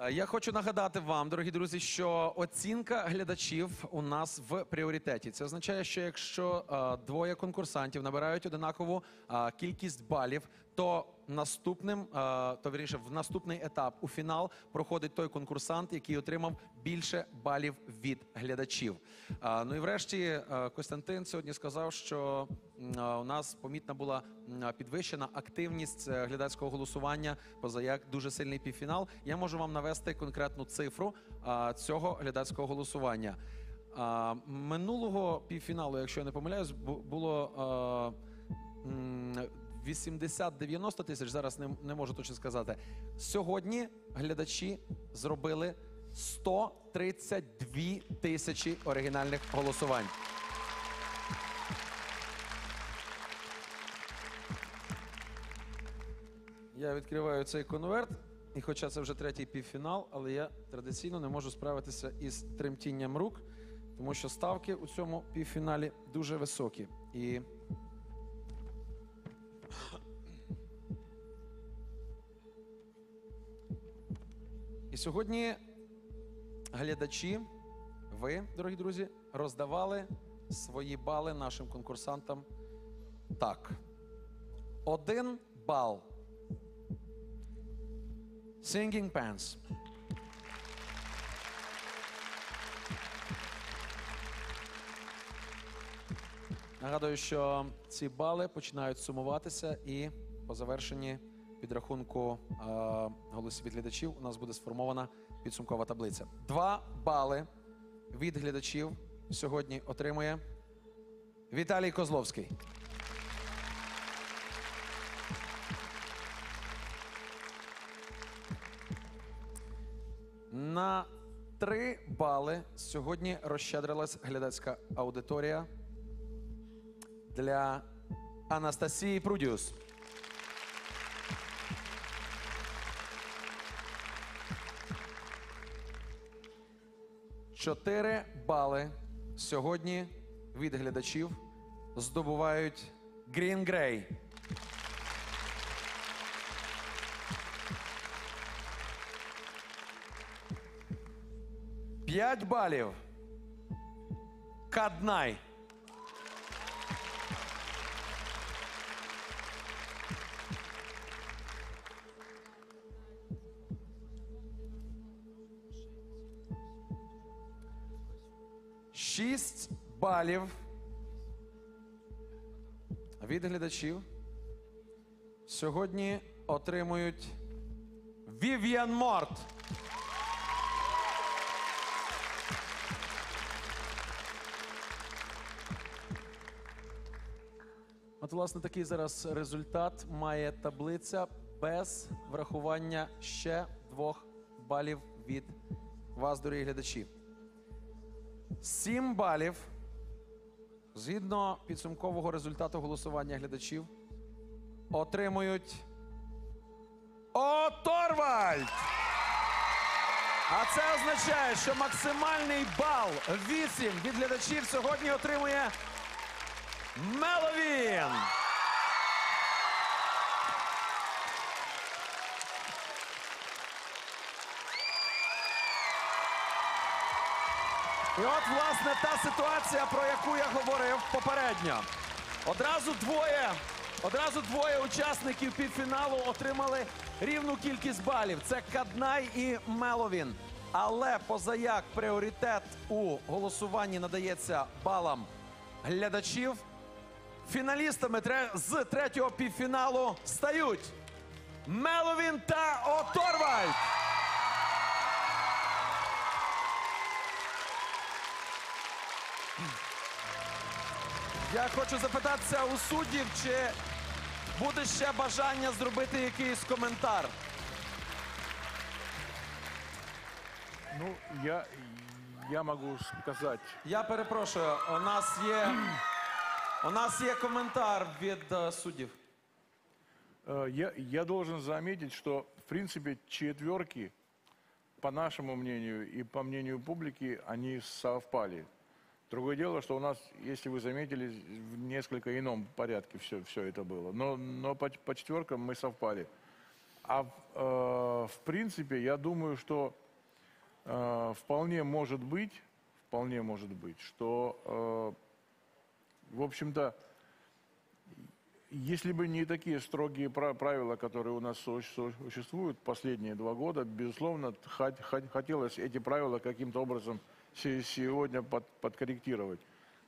Е, Я хочу нагадати вам, дорогі друзі, що оцінка глядачів у нас в пріоритеті. Це означає, що якщо е, двоє конкурсантів набирають одинакову е, кількість балів, то наступним, е, то вірніше, в наступний етап у фінал проходить той конкурсант, який отримав більше балів від глядачів. Е, ну і врешті е, Костянтин сьогодні сказав, що у нас помітна була підвищена активність глядацького голосування, позаяк дуже сильний півфінал. Я можу вам навести конкретну цифру цього глядацького голосування. Минулого півфіналу, якщо я не помиляюсь, було 80-90 тисяч. Зараз не, не можу точно сказати. Сьогодні глядачі зробили 132 тисячі оригінальних голосувань. Я відкриваю цей конверт, і хоча це вже третій півфінал, але я традиційно не можу справитися із тремтінням рук, тому що ставки у цьому півфіналі дуже високі. І І сьогодні глядачі, ви, дорогі друзі, роздавали свої бали нашим конкурсантам так. Один бал. Singing Pants. Нагадую, що ці бали починають сумуватися, і по завершенні підрахунку е, голосів від глядачів у нас буде сформована підсумкова таблиця. Два бали від глядачів сьогодні отримує Віталій Козловський. На три бали сьогодні розщедрилась глядацька аудиторія для Анастасії Прудіус. Чотири бали сьогодні від глядачів здобувають Green Grey. П'ять балів. Каднай. Шість балів від глядачів сьогодні отримують Вів'ян Морт. От, власне, такий зараз результат має таблиця без врахування ще двох балів від вас, дорогі глядачі. Сім балів згідно підсумкового результату голосування глядачів отримують Оторвальд! А це означає, що максимальний бал 8 від глядачів сьогодні отримує Меловін! І от, власне, та ситуація, про яку я говорив попередньо. Одразу двоє, одразу двоє учасників півфіналу отримали рівну кількість балів. Це Каднай і Меловін. Але позаяк пріоритет у голосуванні надається балам глядачів. Фіналістами з третього півфіналу стають Меловін та Оторвальд. Я хочу запитатися у суддів, чи буде ще бажання зробити якийсь коментар. Ну, я, я могу сказать, Я перепрошую, у нас є, у нас є коментар від е, суддів. э, я, я должен заметить, что, в принципе, четверки, по нашему мнению и по мнению публики, они совпали. Другое дело, что у нас, если вы заметили, в несколько ином порядке все, все это было. Но, но по, по четверкам мы совпали. А э, в принципе, я думаю, что э, вполне может быть, вполне может быть, что, э, в общем-то, если бы не такие строгие пра- правила, которые у нас су- су- существуют последние два года, безусловно, хот- хот- хотелось эти правила каким-то образом сегодня под- подкорректировать.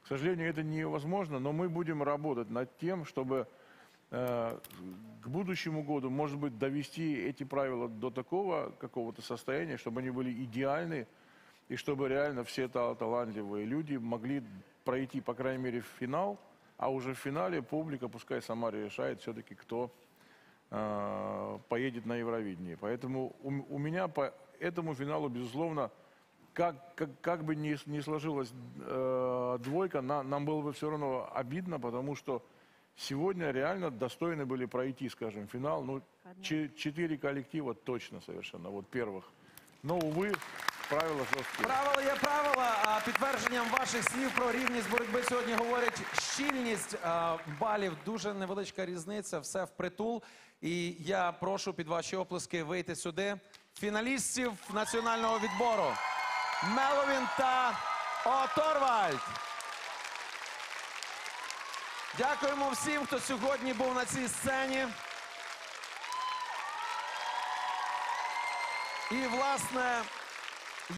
К сожалению, это невозможно, но мы будем работать над тем, чтобы э, к будущему году, может быть, довести эти правила до такого какого-то состояния, чтобы они были идеальны, и чтобы реально все та- талантливые люди могли пройти, по крайней мере, в финал, а уже в финале публика пускай сама решает все-таки, кто э, поедет на Евровидение. Поэтому у, у меня по этому финалу, безусловно, как, как, как бы ни, ни сложилась э, двойка, на- нам было бы все равно обидно, потому что сегодня реально достойны были пройти, скажем, финал. Ну, че- четыре коллектива точно совершенно, вот первых. Но, увы, правила жесткие. Правила є правила. А підтвердженням ваших слів про рівність боротьби сьогодні говорять щільність а, балів. Дуже невеличка різниця, все впритул. І я прошу під ваші оплески вийти сюди. Фіналістів національного відбору Меловін та Оторвальд. Дякуємо всім, хто сьогодні був на цій сцені. І, власне,